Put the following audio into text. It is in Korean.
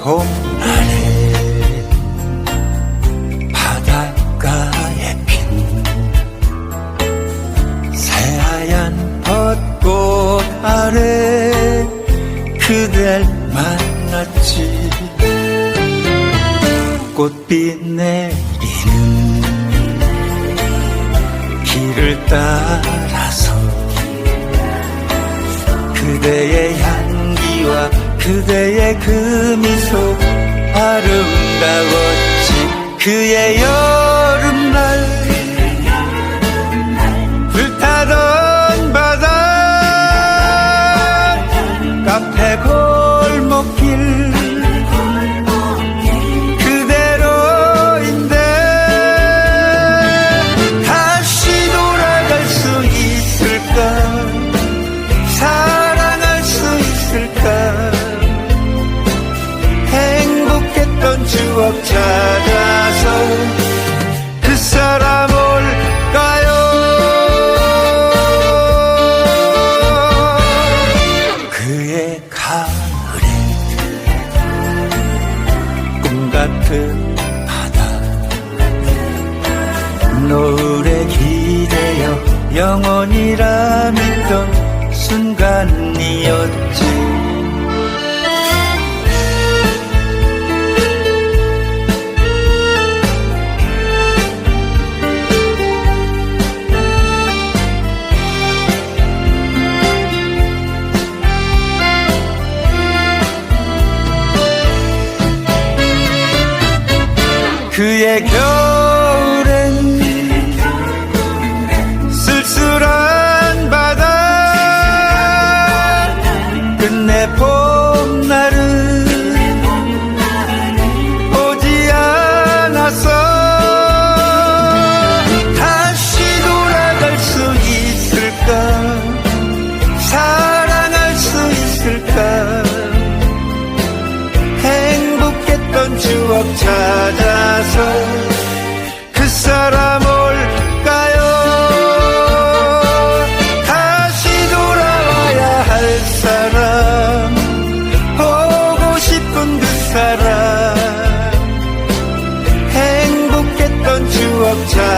봄날에 바닷가에 핀 새하얀 벚꽃 아래 그댈 만났지. 꽃빛 내리는 길을 따라서 그대의 향 그대의 그 미소 아름다웠지. 그의 여름날 불타던 바다 카페 행복했던 추억 찾아서 그 사람 올까요? 그의 가을에 꿈 같은 바다. 노을에 기대어 영원이라 믿던 순간이었지 그의 겨 행복